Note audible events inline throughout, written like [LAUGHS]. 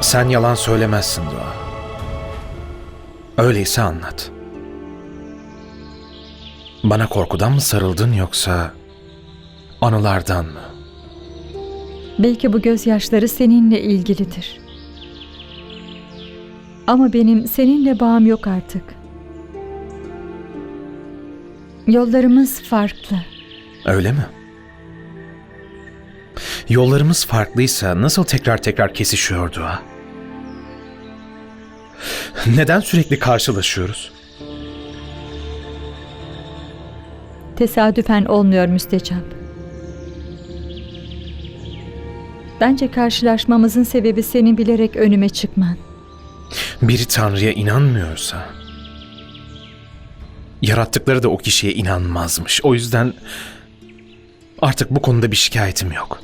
Sen yalan söylemezsin Dua. Öyleyse anlat. Bana korkudan mı sarıldın yoksa anılardan mı? Belki bu gözyaşları seninle ilgilidir. Ama benim seninle bağım yok artık. Yollarımız farklı. Öyle mi? Yollarımız farklıysa nasıl tekrar tekrar kesişiyor Dua? [LAUGHS] Neden sürekli karşılaşıyoruz? Tesadüfen olmuyor müstecap. Bence karşılaşmamızın sebebi senin bilerek önüme çıkman. Biri Tanrı'ya inanmıyorsa yarattıkları da o kişiye inanmazmış. O yüzden artık bu konuda bir şikayetim yok.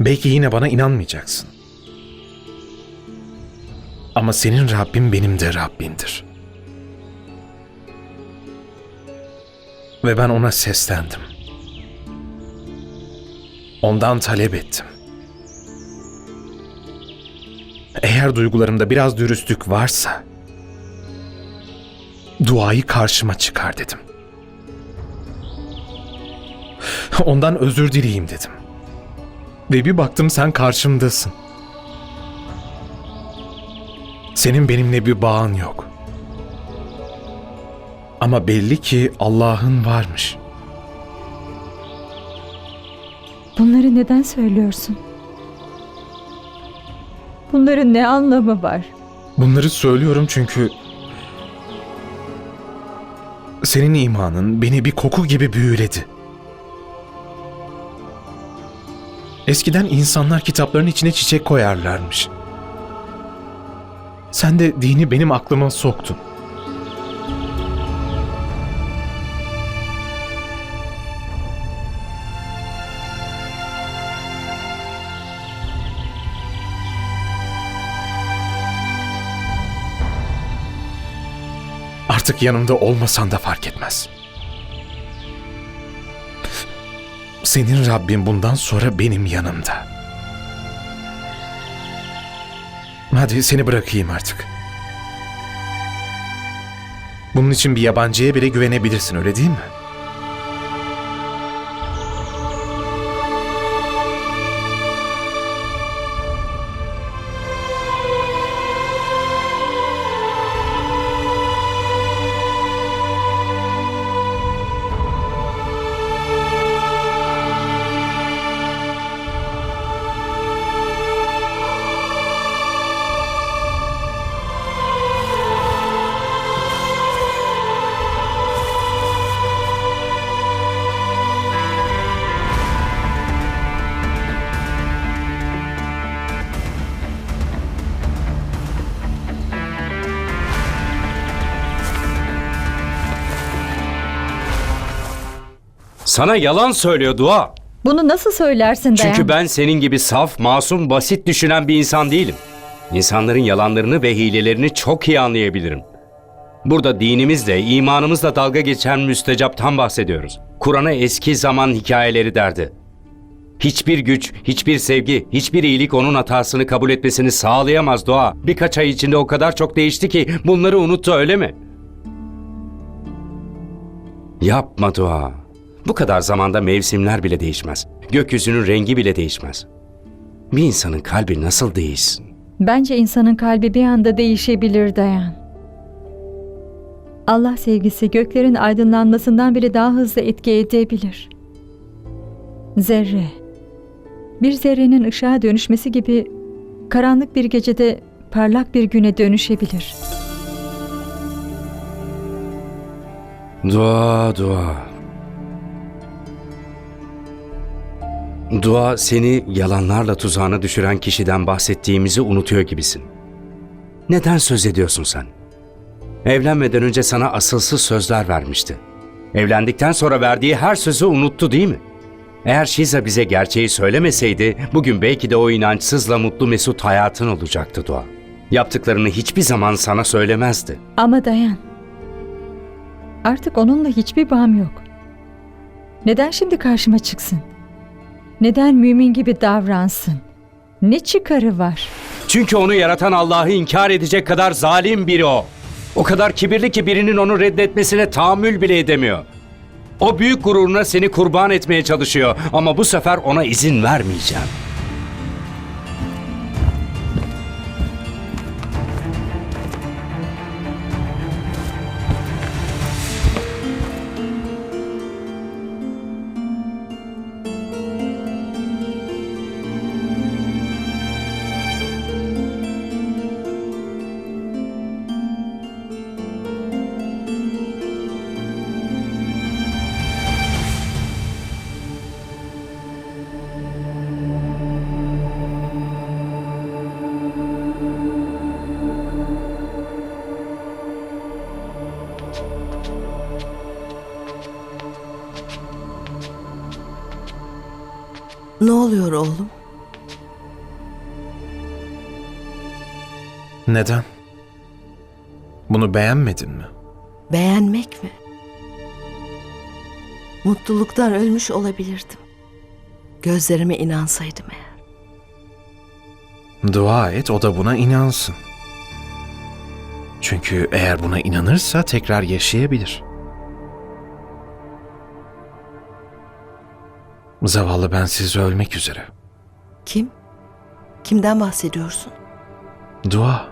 Belki yine bana inanmayacaksın. Ama senin Rabbin benim de Rabbimdir. Ve ben ona seslendim. Ondan talep ettim. Eğer duygularımda biraz dürüstlük varsa duayı karşıma çıkar dedim. Ondan özür dileyeyim dedim. Ve bir baktım sen karşımdasın. Senin benimle bir bağın yok. Ama belli ki Allah'ın varmış. Bunları neden söylüyorsun? Bunların ne anlamı var? Bunları söylüyorum çünkü senin imanın beni bir koku gibi büyüledi. Eskiden insanlar kitapların içine çiçek koyarlarmış. Sen de dini benim aklıma soktun. Artık yanımda olmasan da fark etmez. Senin Rabbin bundan sonra benim yanımda. Hadi seni bırakayım artık. Bunun için bir yabancıya bile güvenebilirsin öyle değil mi? Sana yalan söylüyor Dua. Bunu nasıl söylersin Dayan? Çünkü ben senin gibi saf, masum, basit düşünen bir insan değilim. İnsanların yalanlarını ve hilelerini çok iyi anlayabilirim. Burada dinimizle, imanımızla dalga geçen müstecaptan bahsediyoruz. Kur'an'a eski zaman hikayeleri derdi. Hiçbir güç, hiçbir sevgi, hiçbir iyilik onun hatasını kabul etmesini sağlayamaz Doğa. Birkaç ay içinde o kadar çok değişti ki bunları unuttu öyle mi? Yapma Doğa. Bu kadar zamanda mevsimler bile değişmez. Gökyüzünün rengi bile değişmez. Bir insanın kalbi nasıl değişsin? Bence insanın kalbi bir anda değişebilir Dayan. Allah sevgisi göklerin aydınlanmasından bile daha hızlı etki edebilir. Zerre. Bir zerrenin ışığa dönüşmesi gibi karanlık bir gecede parlak bir güne dönüşebilir. Dua dua. Dua seni yalanlarla tuzağına düşüren kişiden bahsettiğimizi unutuyor gibisin. Neden söz ediyorsun sen? Evlenmeden önce sana asılsız sözler vermişti. Evlendikten sonra verdiği her sözü unuttu değil mi? Eğer Şiza bize gerçeği söylemeseydi bugün belki de o inançsızla mutlu mesut hayatın olacaktı Dua. Yaptıklarını hiçbir zaman sana söylemezdi. Ama dayan. Artık onunla hiçbir bağım yok. Neden şimdi karşıma çıksın? Neden mümin gibi davransın? Ne çıkarı var? Çünkü onu yaratan Allah'ı inkar edecek kadar zalim biri o. O kadar kibirli ki birinin onu reddetmesine tahammül bile edemiyor. O büyük gururuna seni kurban etmeye çalışıyor ama bu sefer ona izin vermeyeceğim. Ne oluyor oğlum? Neden? Bunu beğenmedin mi? Beğenmek mi? Mutluluktan ölmüş olabilirdim. Gözlerime inansaydım eğer. Dua et o da buna inansın. Çünkü eğer buna inanırsa tekrar yaşayabilir. Zavallı bensiz ölmek üzere. Kim? Kimden bahsediyorsun? Dua.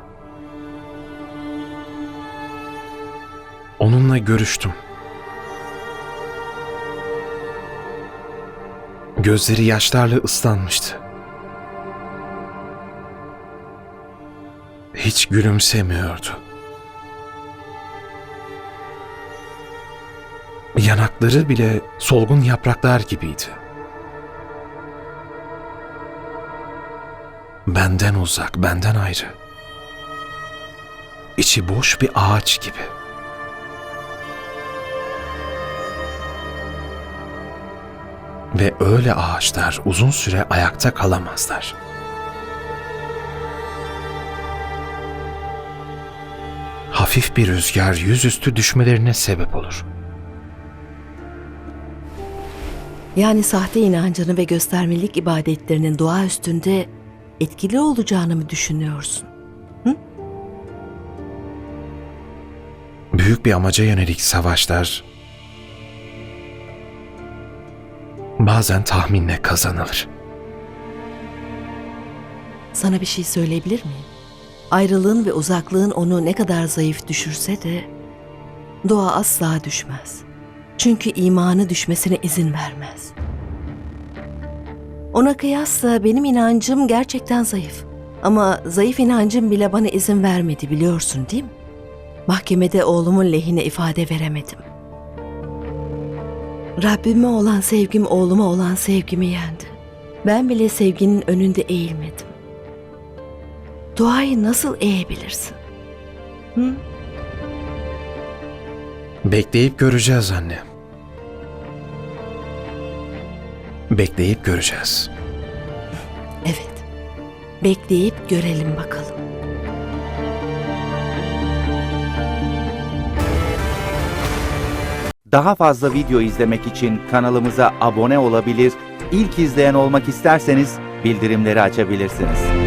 Onunla görüştüm. Gözleri yaşlarla ıslanmıştı. Hiç gülümsemiyordu. Yanakları bile solgun yapraklar gibiydi. Benden uzak, benden ayrı. İçi boş bir ağaç gibi. Ve öyle ağaçlar uzun süre ayakta kalamazlar. Hafif bir rüzgar yüzüstü düşmelerine sebep olur. Yani sahte inancını ve göstermelik ibadetlerinin doğa üstünde etkili olacağını mı düşünüyorsun? Büyük bir amaca yönelik savaşlar bazen tahminle kazanılır. Sana bir şey söyleyebilir miyim? Ayrılığın ve uzaklığın onu ne kadar zayıf düşürse de doğa asla düşmez. Çünkü imanı düşmesine izin vermez. Ona kıyasla benim inancım gerçekten zayıf. Ama zayıf inancım bile bana izin vermedi biliyorsun değil mi? Mahkemede oğlumun lehine ifade veremedim. Rabbime olan sevgim oğluma olan sevgimi yendi. Ben bile sevginin önünde eğilmedim. Duayı nasıl eğebilirsin? Hı? Bekleyip göreceğiz anne. Bekleyip göreceğiz. Evet. Bekleyip görelim bakalım. Daha fazla video izlemek için kanalımıza abone olabilir, ilk izleyen olmak isterseniz bildirimleri açabilirsiniz.